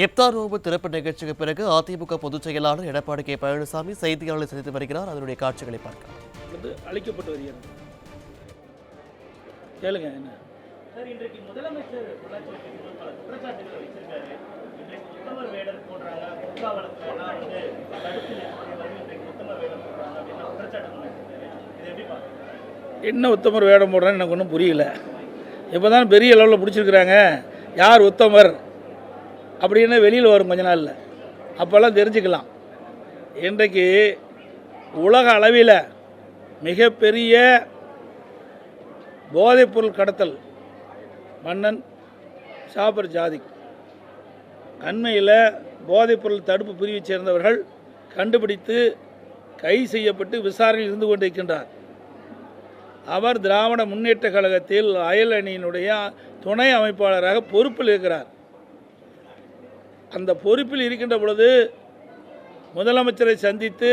இப்தார் நோன்பு திறப்பு நிகழ்ச்சிக்கு பிறகு அதிமுக பொதுச் செயலாளர் எடப்பாடி கே பழனிசாமி செய்தியாளர்களை சந்தித்து வருகிறார். அதனுடைய காட்சிகளை பார்க்கலாம். வந்து அழிக்கப்பட்டு வருகிறது. கேளுங்க என்ன? சார் இன்றைக்கு முதலமைச்சர் குற்றச்சாட்டுகளை வச்சிருக்காரு. இன்றைக்கு உத்தமர் வேடர் போடுறாங்க. குட்கா வழக்குலாம் வந்து தடுத்து நிறுத்தியவர்கள் இன்றைக்கு உத்தமர் வேடம் போடுறாங்க அப்படின்னு குற்றச்சாட்டு வச்சிருக்காரு. இது எப்படி பார்க்குறீங்க? என்ன உத்தமர் வேடம் போடுறேன்னு எனக்கு ஒன்றும் புரியல. இப்போ தான் பெரிய லெவலில் பிடிச்சிருக்கிறாங்க. யார் உத்தமர்? அப்படின்னு வெளியில் வரும் கொஞ்ச நாளில். அப்போல்லாம் தெரிஞ்சுக்கலாம். இன்றைக்கு உலக அளவில் மிகப்பெரிய போதைப்பொருள் கடத்தல் மன்னன் சாபர் ஜாதிக் அண்மையில் போதைப்பொருள் தடுப்பு பிரிவைச் சேர்ந்தவர்கள் கண்டுபிடித்து கைது செய்யப்பட்டு விசாரணையில் இருந்து கொண்டிருக்கின்றார். அவர் திராவிட முன்னேற்ற கழகத்தில் அயல் அணியினுடைய துணை அமைப்பாளராக பொறுப்பில் இருக்கிறார். அந்த பொறுப்பில் இருக்கின்ற பொழுது முதலமைச்சரை சந்தித்து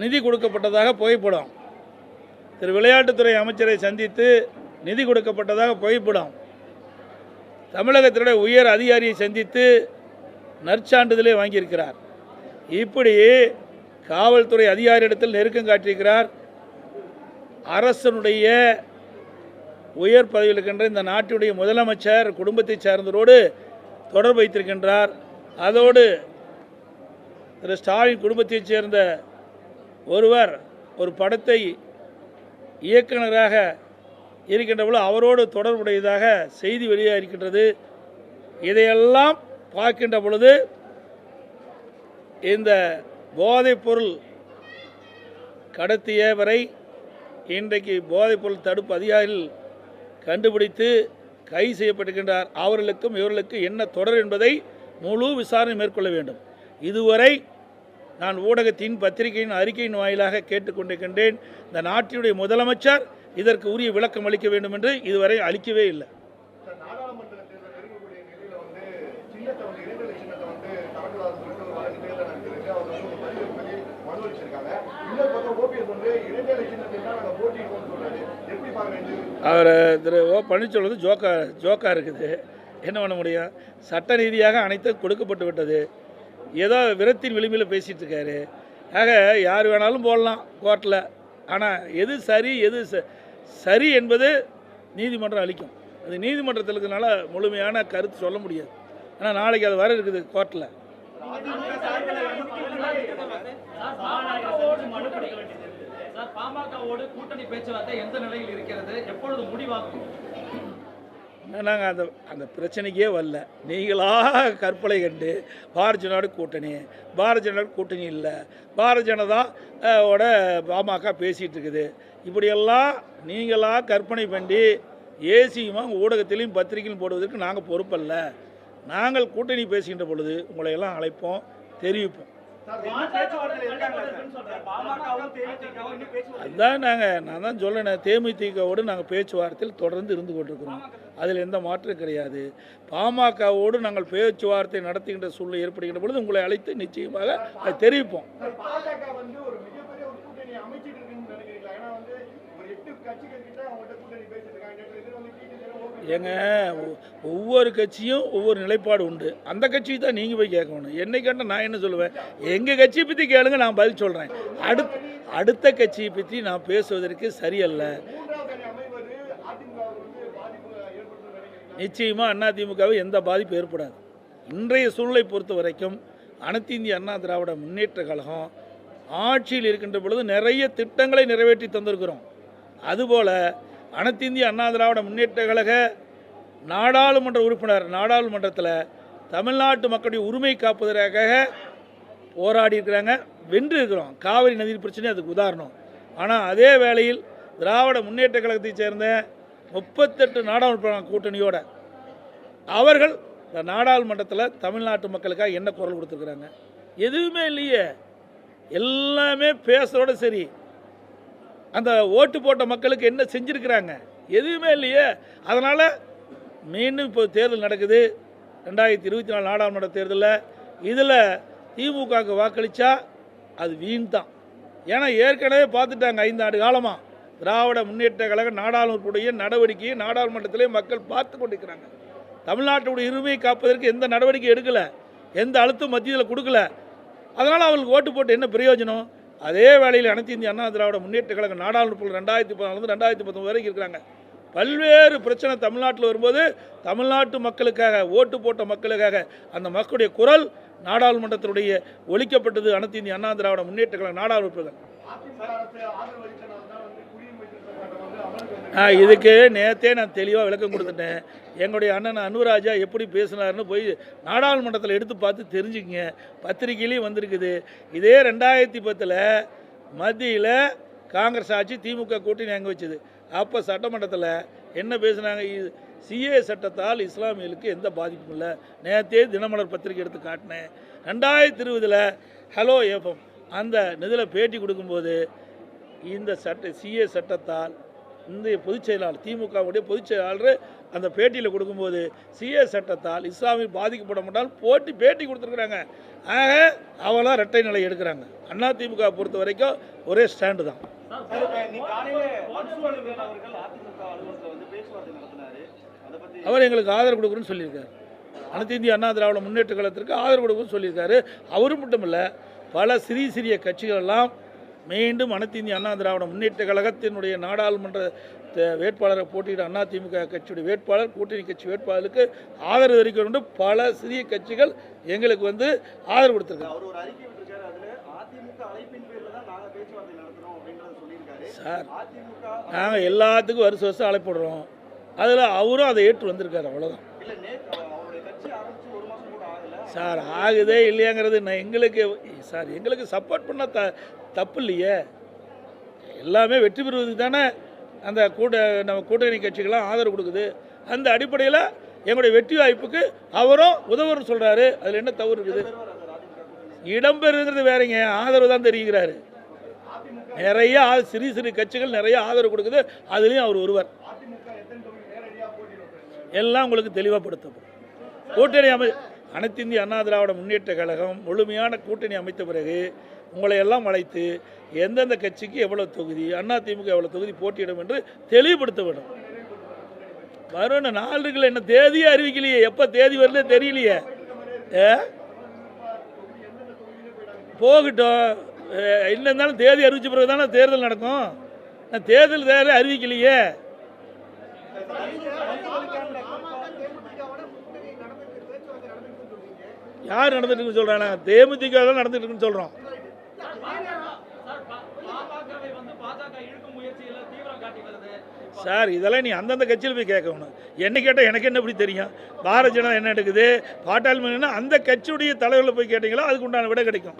நிதி கொடுக்கப்பட்டதாக புகைப்படம். திரு விளையாட்டுத்துறை அமைச்சரை சந்தித்து நிதி கொடுக்கப்பட்டதாக புகைப்படம். தமிழகத்தினுடைய உயர் அதிகாரியை சந்தித்து நற்சான்றிதழை வாங்கியிருக்கிறார். இப்படி காவல்துறை அதிகாரியிடத்தில் நெருக்கம் காட்டியிருக்கிறார். அரசனுடைய உயர் பதவியில் இருக்கின்ற இந்த நாட்டினுடைய முதலமைச்சர் குடும்பத்தை சார்ந்தவரோடு தொடர்பு வைத்திருக்கின்றார். அதோடு திரு ஸ்டாலின் குடும்பத்தைச் சேர்ந்த ஒருவர் ஒரு படத்தை இயக்குனராக இருக்கின்ற அவரோடு தொடர்புடையதாக செய்தி வெளியாக இருக்கின்றது இதையெல்லாம் பார்க்கின்ற பொழுது இந்த போதைப்பொருள் கடத்தியவரை இன்றைக்கு போதைப்பொருள் தடுப்பு அதிகாரிகள் கண்டுபிடித்து கைது செய்யப்பட்டிருக்கின்றார். அவர்களுக்கும் இவர்களுக்கும் என்ன தொடர் என்பதை முழு விசாரணை மேற்கொள்ள வேண்டும். இதுவரை நான் ஊடகத்தின் பத்திரிகையின் அறிக்கையின் வாயிலாக கேட்டுக்கொண்டிருக்கின்றேன். இந்த நாட்டினுடைய முதலமைச்சர் இதற்கு உரிய விளக்கம் அளிக்க வேண்டும் என்று இதுவரை அளிக்கவே இல்லை சார், நாடாளுமன்ற தேர்தல் நெருங்கக்கூடிய நிலையில வந்து சின்னத்தை வந்து இடைநிலை சின்னத்தை வந்து தரக்கூடாதுன்னு சொல்லிட்டு ஒரு வழக்கு தேர்தல் நடத்திருக்கு அவர் வந்து ஒரு பதிவு பண்ணி மனு அளிச்சிருக்காங்க இன்னொரு பக்கம் ஓபிஎஸ் வந்து இடைநிலை சின்னத்தில் தான் நாங்கள் போட்டியிடுவோம்னு சொல்றாரு எப்படி பாக்குறேன் அவர் திரு ஓ பன்னீர்செல்வம் ஜோக்கா ஜோக்கா இருக்குது. என்ன பண்ண முடியும்? சட்ட ரீதியாக அனைத்தும் கொடுக்கப்பட்டு விட்டது. ஏதோ விரத்தின் விளிம்பில் பேசிகிட்டு இருக்காரு. ஆக யார் வேணாலும் போடலாம் கோர்ட்டில் ஆனால் எது சரி எது சரி என்பது நீதிமன்றம் அளிக்கும். அது நீதிமன்றத்தில் இருக்கிறனால முழுமையான கருத்து சொல்ல முடியாது. ஆனால் நாளைக்கு அது வர இருக்குது கோர்ட்டில் பாமகவோடு மனு படிக்க வேண்டியது. இருக்குது சார் பாமகவோடு கூட்டணி பேச்சுவார்த்தை எந்த நிலையில் இருக்கிறது? எப்பொழுது முடிவாகும்? நாங்கள் அந்த அந்த பிரச்சனைக்கே வரல. நீங்களாக கற்பனை கண்டு பாரதிய ஜனதா கூட்டணி. பாரதிய ஜனதா கூட்டணி இல்லை. பாரதிய ஜனதா ஓட பாமக பேசிகிட்டு இருக்குது. இப்படியெல்லாம் நீங்களாக கற்பனை பண்ணி ஏசியுமாக ஊடகத்திலையும் பத்திரிகையிலும் போடுவதற்கு நாங்கள் பொறுப்பல்ல. நாங்கள் கூட்டணி பேசுகின்ற பொழுது உங்களை எல்லாம் அழைப்போம் தெரிவிப்போம். அதுதான் நாங்கள் நான் தான் சொல்லினேன் தேமுதிகவோடு நாங்கள் பேச்சுவார்த்தையில் தொடர்ந்து இருந்து கொண்டிருக்கிறோம். அதில் எந்த மாற்றம் கிடையாது. பாமகவோடு நாங்கள் பேச்சுவார்த்தை நடத்துகின்ற சூழ்நிலை ஏற்படுகின்ற பொழுது உங்களை அழைத்து நிச்சயமாக அதை தெரிவிப்போம். சார், ஏங்க ஒவ்வொரு கட்சியும் ஒவ்வொரு நிலைப்பாடு உண்டு. அந்த கட்சியை தான் நீங்கள் போய் கேட்கணும். என்னை கேட்டால் நான் என்ன சொல்லுவேன்? எங்கள் கட்சியை பற்றி கேளுங்க நான் பதில் சொல்கிறேன் அடுத் அடுத்த கட்சியை பற்றி நான் பேசுவதற்கு சரியல்ல. நிச்சயமாக அதிமுகவை எந்த பாதிப்பும் ஏற்படாது. இன்றைய சூழ்நிலை பொறுத்த வரைக்கும் அனைத்து இந்திய அண்ணா திராவிட முன்னேற்ற கழகம் ஆட்சியில் இருக்கின்ற பொழுது நிறைய திட்டங்களை நிறைவேற்றி தந்திருக்கிறோம். அதுபோல் அனைத்து இந்திய அண்ணா திராவிட முன்னேற்ற கழக நாடாளுமன்ற உறுப்பினர் நாடாளுமன்றத்தில் தமிழ்நாட்டு மக்களுடைய உரிமை காப்பதற்காக போராடி இருக்கிறாங்க. வென்று இருக்கிறோம். காவிரி நதி பிரச்சனை அதுக்கு உதாரணம். ஆனால் அதே வேளையில் திராவிட முன்னேற்ற கழகத்தைச் சேர்ந்த முப்பத்தெட்டு நாடாளுமன்ற கூட்டணியோட அவர்கள் இந்த நாடாளுமன்றத்தில் தமிழ்நாட்டு மக்களுக்காக என்ன குரல் கொடுத்துருக்குறாங்க? எதுவுமே இல்லையே. எல்லாமே பேசுகிறோட சரி. அந்த ஓட்டு போட்ட மக்களுக்கு என்ன செஞ்சுருக்கிறாங்க? எதுவுமே இல்லையே. அதனால் மீண்டும் இப்போ தேர்தல் நடக்குது. ரெண்டாயிரத்தி இருபத்தி நாலு நாடாளுமன்ற தேர்தலில் இதில் திமுகவுக்கு வாக்களித்தா அது வீண் தான் ஏன்னா ஏற்கனவே பார்த்துட்டாங்க ஐந்து ஆண்டு காலமாக திராவிட முன்னேற்ற கழக நாடாளுமன்றத்துடைய நடவடிக்கையை நாடாளுமன்றத்திலே மக்கள் பார்த்து கொண்டிருக்கிறாங்க. தமிழ்நாட்டுடைய உரிமையை காப்பதற்கு எந்த நடவடிக்கை எடுக்கலை. எந்த அழுத்தம் மத்தியில் கொடுக்கல. அதனால் அவங்களுக்கு ஓட்டு போட்டு என்ன பிரயோஜனம்? அதே வேளையில் அனைத்து இந்திய அண்ணா திராவிட முன்னேற்ற கழக நாடாளுமன்ற ரெண்டாயிரத்தி பதினாலு ரெண்டாயிரத்தி பத்தொம்பது வரைக்கும் இருக்கிறாங்க பல்வேறு பிரச்சனை தமிழ்நாட்டில் வரும்போது தமிழ்நாட்டு மக்களுக்காக ஓட்டு போட்ட மக்களுக்காக அந்த மக்களுடைய குரல் நாடாளுமன்றத்தினுடைய ஒழிக்கப்பட்டது அனைத்து இந்திய அண்ணா திராவிட முன்னேற்ற கழக நாடாளுமன்ற அதிமுக அரசு ஆதரவு அளித்தனால தான் வந்து குடியுரிமை திருத்த சட்டம் வந்து அமலுக்கு வந்து ஆ, இதுக்கு நேற்றே நான் தெளிவாக விளக்கம் கொடுத்துட்டேன். எங்களுடைய அண்ணன் அனுராஜா எப்படி பேசினார்னு போய் நாடாளுமன்றத்தில் எடுத்து பார்த்து தெரிஞ்சுக்கங்க. பத்திரிகையிலையும் வந்திருக்குது. இதே ரெண்டாயிரத்தி பத்தில் மத்தியில் காங்கிரஸ் ஆட்சி திமுக கூட்டணி அங்கே வச்சுது. அப்போ சட்டமன்றத்தில் என்ன பேசுனாங்க? சிஏ சட்டத்தால் இஸ்லாமியர்களுக்கு எந்த பாதிப்பும் இல்லை. நேற்றே தினமலர் பத்திரிக்கை எடுத்து காட்டினேன். ரெண்டாயிரத்தி இருபதில் ஹலோ ஏஃபம் அந்த இதில் பேட்டி கொடுக்கும்போது இந்த சட்ட சிஏ சட்டத்தால் இந்திய பொதுச் செயலாளர் திமுகவுடைய பொதுச் செயலாளர் அந்த பேட்டியில் கொடுக்கும்போது சிஏ சட்டத்தால் இஸ்லாமிய பாதிக்கப்பட மாட்டால் போட்டி பேட்டி கொடுத்துருக்குறாங்க. ஆக அவளாம் இரட்டை நிலை எடுக்கிறாங்க. அண்ணா திமுக பொறுத்த வரைக்கும் ஒரே ஸ்டாண்டு தான். அவர் எங்களுக்கு ஆதரவு கொடுக்குறேன்னு சொல்லியிருக்காரு. அனைத்து இந்திய அண்ணா திராவிட முன்னேற்ற கழகத்திற்கு ஆதரவு கொடுக்குறேன்னு சொல்லியிருக்காரு. அவரு மட்டும் இல்லை பல சிறிய சிறிய கட்சிகள் எல்லாம் மீண்டும் அனைத்து இந்திய அண்ணா திராவிட முன்னேற்ற கழகத்தினுடைய நாடாளுமன்ற வேட்பாளரை போட்டியிட அண்ணா திமுக கட்சியுடைய வேட்பாளர் கூட்டணி கட்சி வேட்பாளருக்கு ஆதரவு தெரிவிக்க வேண்டும். பல சிறிய கட்சிகள் எங்களுக்கு வந்து ஆதரவு கொடுத்துருக்காங்க. அறிக்கை சார் நாங்கள் எல்லாத்துக்கும் வருஷம் வருஷம் அழைப்படுறோம் அதில் அவரும் அதை ஏற்று வந்திருக்காரு. அவ்வளோதான் இல்ல நேற்று அவருடைய கட்சி ஆரம்பிச்சு ஒரு மாசம் கூட ஆகல சார் ஆகுதே இல்லையாங்கிறது நான் எங்களுக்கு சார் எங்களுக்கு சப்போர்ட் பண்ண த தப்பு இல்லையே. எல்லாமே வெற்றி பெறுவதுக்கு தானே அந்த கூட்ட நம்ம கூட்டணி கட்சிகள்லாம் ஆதரவு கொடுக்குது. அந்த அடிப்படையில் எங்களுடைய வெற்றி வாய்ப்புக்கு அவரும் உதவுன்னு சொல்கிறாரு அதில் என்ன தவறு இருக்குது? இடம்பெறுங்கிறது வேறங்க. ஆதரவு தான் தெரிவிக்கிறாரு. நிறைய சிறு சிறு கட்சிகள் நிறைய ஆதரவு கொடுக்குது. அதுலேயும் அவர் ஒருவர். எல்லாம் உங்களுக்கு தெளிவாகப்படுத்தப்படும் கூட்டணி அமை அனைத்து இந்திய அண்ணா திராவிட முன்னேற்ற கழகம் முழுமையான கூட்டணி அமைத்த பிறகு உங்களை எல்லாம் அழைத்து எந்தெந்த கட்சிக்கு எவ்வளோ தொகுதி அண்ணா திமுக எவ்வளோ தொகுதி போட்டியிடும் என்று தெளிவுபடுத்த வேண்டும். வரும் நாளுக்குள்ள என்ன தேதியே அறிவிக்கலையே. எப்போ தேதி வரல தெரியலையே. ஏ? போகட்டும். என்ன இருந்தாலும் தேதி அறிவிச்ச பிறகு தானே தேர்தல் நடக்கும். நான் தேர்தல் தேதி அறிவிக்கலையே. யார் நடந்துட்டு இருக்குன்னு சொல்றாங்க தேமுதிக தான் நடந்துட்டு இருக்குன்னு சொல்றோம். சார் இதெல்லாம் நீ அந்தந்த கட்சியில் போய் கேட்கணும். என்ன கேட்டால் எனக்கு என்ன இப்படி தெரியும்? பாரதிய ஜனதா என்ன எடுக்குது? பாட்டாளி மகனா அந்த கட்சியுடைய தலைவரில் போய் கேட்டீங்களோ? அதுக்கு உண்டான விட கிடைக்கும்.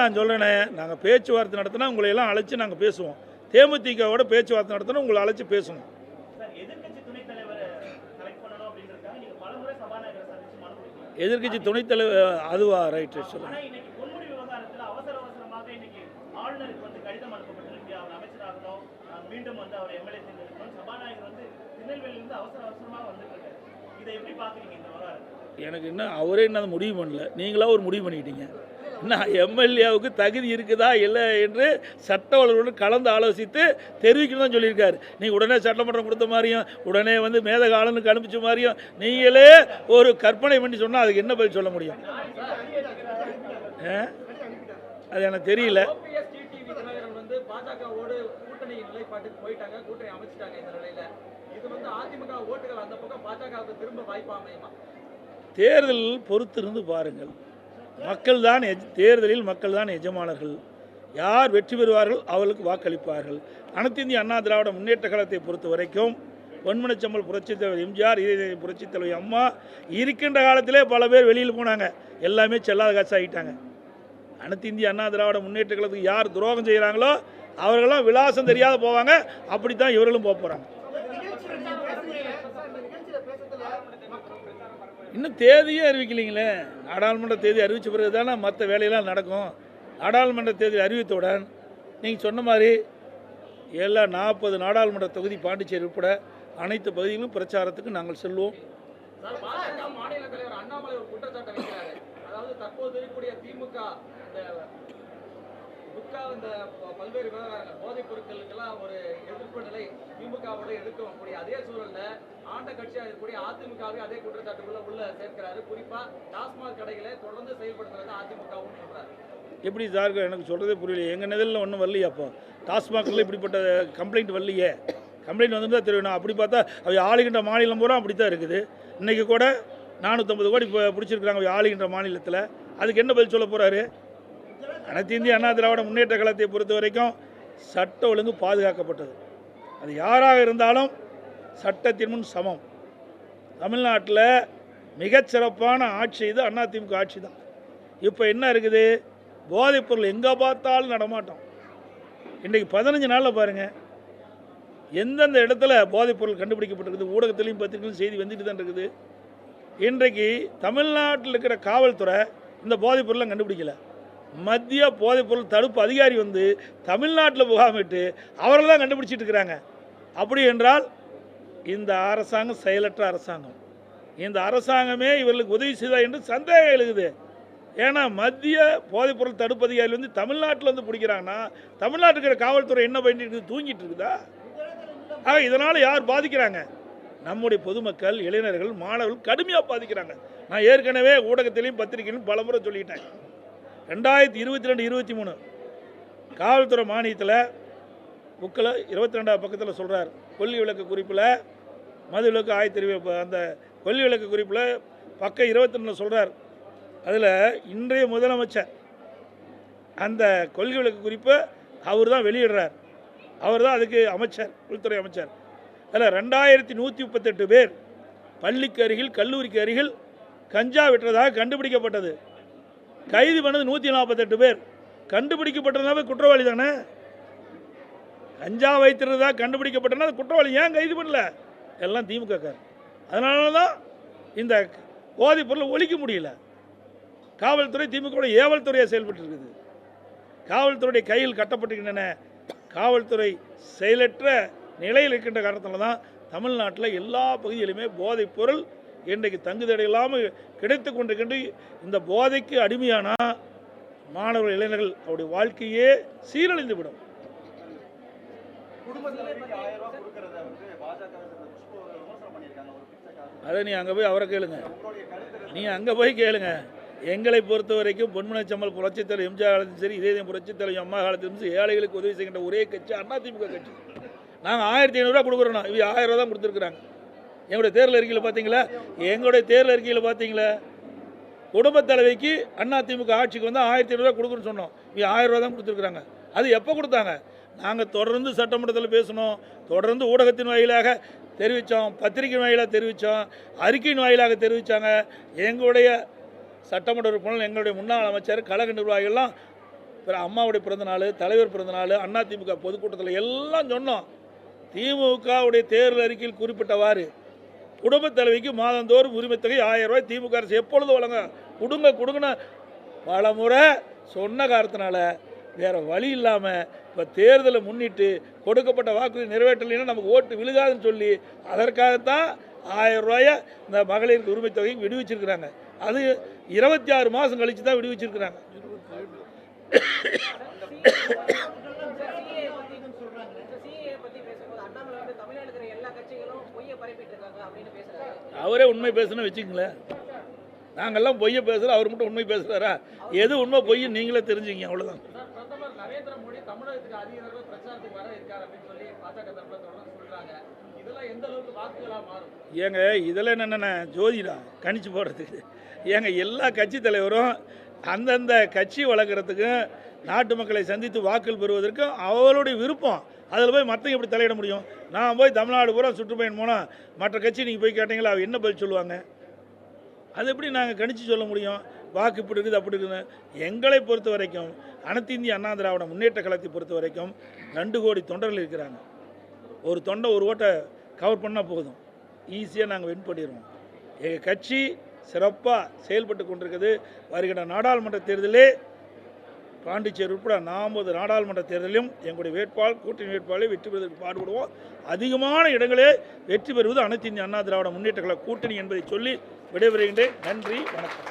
நான் சொல்கிறேனே நாங்கள் பேச்சுவார்த்தை நடத்தினா உங்களை எல்லாம் அழைச்சி நாங்கள் பேசுவோம். தேமுதிகவோட பேச்சுவார்த்தை நடத்தினா உங்களை அழைச்சி பேசணும். இருக்காரு இதை எப்படி பாக்குறீங்க இந்த விவகாரத்தை எனக்கு இன்னும் அவரே இன்னும் முடிவு பண்ணல. நீங்களா ஒரு முடிவு பண்ணிக்கிட்டீங்க. நான் எம்எல்ஏவுக்கு தகுதி இருக்குதா இல்லை என்று சட்ட வல்லுநருடன் கலந்து ஆலோசித்து தெரிவிக்கணும் சொல்லியிருக்காரு. நீங்கள் உடனே சட்டமன்றம் கொடுத்த மாதிரியும் உடனே வந்து மேதகாலனுக்கு அனுப்பிச்ச மாதிரியும் நீங்களே ஒரு கற்பனை பண்ணி சொன்னால் அதுக்கு என்ன பதில் சொல்ல முடியும்? ஆ? அது எனக்கு தெரியல. வந்து தேர்தல் பொறுத்திருந்து பாருங்கள். மக்கள் தான் தேர்தலில் மக்கள் தான் எஜமானர்கள். யார் வெற்றி பெறுவார்கள் அவர்களுக்கு வாக்களிப்பார்கள். அனைத்து இந்திய அண்ணா திராவிட முன்னேற்ற கழகத்தை பொறுத்த வரைக்கும் பொன்மனச்சம்பல் புரட்சித் தலைவர் எம்ஜிஆர் இதய புரட்சித் தலைவர் அம்மா இருக்கின்ற காலத்திலே பல பேர் வெளியில் போனாங்க. எல்லாமே செல்லாத காசு ஆகிட்டாங்க. அனைத்து இந்திய அண்ணா திராவிட முன்னேற்ற கழகத்துக்கு யார் துரோகம் செய்கிறாங்களோ அவர்களெல்லாம் விலாசம் தெரியாத போவாங்க. அப்படி தான் இவர்களும் போக போகிறாங்க இன்னும் தேதியே அறிவிக்கலைங்களே. நாடாளுமன்ற தேதி அறிவித்த பிறகு தானே மற்ற வேலையெல்லாம் நடக்கும். நாடாளுமன்ற தேதி அறிவித்தவுடன் நீங்கள் சொன்ன மாதிரி எல்லா நாற்பது நாடாளுமன்ற தொகுதி பாண்டிச்சேரி உட்பட அனைத்து பகுதிகளும் பிரச்சாரத்துக்கு நாங்கள் செல்வோம். மாநில தலைவர் அண்ணாமலை ஒரு குற்றச்சாட்டை வைக்கிறாரு. அதாவது தற்போது இருக்கக்கூடிய திமுக இந்த இந்த பல்வேறு விவகாரங்கள் போதைப் பொருட்களுக்கெல்லாம் ஒரு எதிர்ப்பு நிலை திமுகவோட எதிர்க்கக்கூடிய அதே சூழல்ல ஆண்ட கட்சியாக இருக்கக்கூடிய அதிமுகவே அதே குற்றச்சாட்டுக்குள்ள உள்ள சேர்க்கிறாரு. குறிப்பா டாஸ்மாக் கடைகளை தொடர்ந்து செயல்படுத்துறது அதிமுகவும் சொல்றாரு. எப்படி சார் எனக்கு சொல்கிறதே புரியலையே எங்கள் நிலையில் ஒன்றும் வரலையே அப்போ? டாஸ்மாகில் இப்படிப்பட்ட கம்ப்ளைண்ட் வரலையே? கம்ப்ளைண்ட் வந்துருந்தா தெரியும். நான் அப்படி பார்த்தா அவை ஆளுகின்ற மாநிலம் பூரா அப்படி தான் இருக்குது. இன்றைக்கி கூட நானூற்றம்பது கோடி இப்போ பிடிச்சிருக்கிறாங்க அவை ஆளுகின்ற மாநிலத்தில். அதுக்கு என்ன பதில் சொல்ல போகிறாரு அனைத்து இந்திய அண்ணா திராவிட முன்னேற்ற கழகத்தை பொறுத்த வரைக்கும் சட்ட ஒழுங்கு பாதுகாக்கப்பட்டது. அது யாராக இருந்தாலும் சட்டத்தின் முன் சமம். தமிழ்நாட்டில் மிகச்சிறப்பான ஆட்சி இது அதிமுக ஆட்சி தான். இப்போ என்ன இருக்குது? போதைப்பொருள் எங்கே பார்த்தாலும் நடமாட்டோம். இன்றைக்கி பதினஞ்சு நாளில் பாருங்கள் எந்தெந்த இடத்துல போதைப்பொருள் கண்டுபிடிக்கப்பட்டிருக்குது ஊடகத்திலையும் பத்திரிகையிலும் செய்தி வந்துட்டு தான் இருக்குது. இன்றைக்கு தமிழ்நாட்டில் இருக்கிற காவல்துறை இந்த போதைப்பொருளை கண்டுபிடிக்கலை. மத்திய போதைப்பொருள் தடுப்பு அதிகாரி வந்து தமிழ்நாட்டில் முகாமிட்டு அவர்கள் தான் கண்டுபிடிச்சிட்டு இருக்கிறாங்க. அப்படி என்றால் இந்த அரசாங்கம் செயலற்ற அரசாங்கம். இந்த அரசாங்கமே இவர்களுக்கு உதவி செய்தா என்று சந்தேகம் எழுகுது. ஏன்னா மத்திய போதைப்பொருள் தடுப்பு அதிகாரி வந்து தமிழ்நாட்டில் வந்து பிடிக்கிறாங்கன்னா தமிழ்நாட்டுக்கு இருக்கிற காவல்துறை என்ன பண்ணிட்டு இருக்குது? தூங்கிட்டு இருக்குதா? ஆக இதனால் யார் பாதிக்கிறாங்க? நம்முடைய பொதுமக்கள் இளைஞர்கள் மாணவர்கள் கடுமையாக பாதிக்கிறாங்க. நான் ஏற்கனவே ஊடகத்திலையும் பத்திரிகையிலும் பலமுறை சொல்லிட்டேன். ரெண்டாயிரத்தி இருபத்தி ரெண்டு இருபத்தி மூணு. காவல்துறை மானியத்தில் புக்கில் இருபத்தி ரெண்டாவது பக்கத்தில் சொல்கிறார் கொல்லி விளக்கு குறிப்பில் மது விளக்கு ஆயிரத்தி அந்த கொல்லி விளக்கு குறிப்பில் பக்கம் இருபத்தி ரெண்டில் சொல்கிறார் அதில் இன்றைய முதலமைச்சர் அந்த கொள்கை விளக்கு குறிப்பை அவர் தான் வெளியிடுறார். அவர் தான் அதுக்கு அமைச்சர் உள்துறை அமைச்சர். அதில் ரெண்டாயிரத்தி நூற்றி முப்பத்தெட்டு பேர் பள்ளிக்கு அருகில் கல்லூரிக்கு அருகில் கஞ்சா விட்டுறதாக கண்டுபிடிக்கப்பட்டது. கைது பண்ணது நூற்றி நாற்பத்தெட்டு பேர். கண்டுபிடிக்கப்பட்டதுனாவே குற்றவாளி தானே? கஞ்சா வைத்திருந்ததா கண்டுபிடிக்கப்பட்டனா அது குற்றவாளி ஏன் கைது பண்ணல? எல்லாம் திமுக கார் அதனால தான் இந்த போதைப் பொருளை ஒழிக்க முடியல. காவல்துறை திமுக ஏவல் துறையாக செயல்பட்டு இருக்குது காவல்துறையுடைய கையில் கட்டப்பட்டுக்கின்றன காவல்துறை செயலற்ற நிலையில் இருக்கின்ற காரணத்தில் தான் தமிழ்நாட்டில் எல்லா பகுதியிலுமே போதைப் பொருள் இன்றைக்கு தங்குதடை இல்லாமல் கிடைத்து கொண்டிருக்கின்ற இந்த போதைக்கு அடிமையானா மாணவர்கள் இளைஞர்கள் அவருடைய வாழ்க்கையே சீரழிந்து விடும் அதை நீ அங்கே போய் அவரை கேளுங்க. நீ அங்கே போய் கேளுங்க. எங்களை பொறுத்த வரைக்கும் பொன்முனைச்சம்மல் புரட்சித் எம்ஜிஆர் காலத்திலும் சரி இதே புரட்சித் அம்மா காலத்திலும் சரி ஏழைகளுக்கு உதவி செய்கின்ற ஒரே கட்சி அதிமுக கட்சி. நாங்கள் ஆயிரத்தி ஐநூறுரூவா கொடுக்குறோம். இவங்க ஆயிரம் ரூபா தான் கொடுத்துருக்குறாங்க. எங்களுடைய தேர்தல் அறிக்கையில் பார்த்தீங்களா எங்களுடைய தேர்தல் அறிக்கையில் பார்த்தீங்களா குடும்பத் தலைவிக்கு அதிமுக ஆட்சிக்கு வந்து ஆயிரத்தி ஐநூறுரூவா கொடுக்குன்னு சொன்னோம். இங்கே ஆயிரம் ரூபா தான் கொடுத்துருக்குறாங்க. அது எப்போ கொடுத்தாங்க? நாங்கள் தொடர்ந்து சட்டமன்றத்தில் பேசணும். தொடர்ந்து ஊடகத்தின் வாயிலாக தெரிவித்தோம் பத்திரிகை வாயிலாக தெரிவித்தோம் அறிக்கையின் வாயிலாக தெரிவித்தாங்க எங்களுடைய சட்டமன்ற உறுப்பினர் எங்களுடைய முன்னாள் அமைச்சர் கழக நிர்வாகிகள்லாம் பிற- அம்மாவுடைய பிறந்தநாள் தலைவர் பிறந்தநாள் அதிமுக பொதுக்கூட்டத்தில் எல்லாம் சொன்னோம். திமுகவுடைய தேர்தல் அறிக்கையில் குறிப்பிட்டவாறு குடும்ப தலைவிக்கு மாதந்தோறும் உரிமைத்தொகை ஆயிரம் ரூபாய் திமுக அரசு எப்பொழுது வழங்க கொடுங்க கொடுங்கன்னு பல முறை சொன்ன காரணத்தினால வேற வழி இல்லாமல் இப்போ தேர்தலை முன்னிட்டு கொடுக்கப்பட்ட வாக்குறுதி நிறைவேற்றலைன்னா நமக்கு ஓட்டு விழுகாதுன்னு சொல்லி அதற்காகத்தான் ஆயிரம் ரூபாயை இந்த மகளிருக்கு உரிமை தொகை விடுவிச்சிருக்கிறாங்க. அது இருபத்தி ஆறு மாதம் கழித்து தான் விடுவிச்சிருக்கிறாங்க சிஏ பத்தி பேசும்போது அண்ணாமலை வந்து தமிழ்நாடு இருக்கிற எல்லா கட்சிகளும் பொய்யை பரப்பிட்டு இருக்காங்க அப்படின்னு பேசுறாரு அவரே உண்மை பேசுன்னு வச்சுக்கங்களேன். நாங்கெல்லாம் பொய்யை பேசுகிறோம் அவர் மட்டும் உண்மை பேசுகிறாரா எது உண்மை பொய்ன்னு நீங்களே தெரிஞ்சுக்கிங்க அவ்வளோதான் இதெல்லாம் ஏங்க இதில் என்னென்ன ஜோதிடா? கணிச்சு போடுறதுக்கு. ஏங்க எல்லா கட்சி தலைவரும் அந்தந்த கட்சி வளர்க்குறதுக்கும் நாட்டு மக்களை சந்தித்து வாக்குகள் பெறுவதற்கும் அவர்களுடைய விருப்பம். அதில் போய் மற்றவங்க எப்படி தலையிட முடியும்? நான் போய் தமிழ்நாடு பூரா சுற்றுப்பயணம் போனால் மற்ற கட்சி நீங்கள் போய் கேட்டீங்களா அவ என்ன பதில் சொல்லுவாங்க? அது எப்படி நாங்கள் கணிச்சு சொல்ல முடியும்? வாக்கு இப்படி இருக்குது அப்படி இருக்குது எங்களை பொறுத்த வரைக்கும் அனைத்து இந்திய அண்ணா திராவிட முன்னேற்ற கழகத்தை பொறுத்த வரைக்கும் ரெண்டு கோடி தொண்டர்கள் இருக்கிறாங்க. ஒரு தொண்டை ஒரு ஓட்டை கவர் பண்ணால் போதும். ஈஸியாக நாங்கள் வின் பண்ணிடுவோம். எங்கள் கட்சி சிறப்பாக செயல்பட்டு கொண்டிருக்குது. வருகிற நாடாளுமன்ற தேர்தலே பாண்டிச்சேரி உட்பட நாற்பது நாடாளுமன்ற தேர்தலிலும் எங்களுடைய வேட்பாளர் கூட்டணி வேட்பாளரை வெற்றி பெறுவதற்கு பாடுபடுவோம். அதிகமான இடங்களே வெற்றி பெறுவது அனைத்து இந்திய அண்ணா திராவிட முன்னேற்ற கழக கூட்டணி என்பதை சொல்லி விடைபெறுகின்றேன். நன்றி வணக்கம்.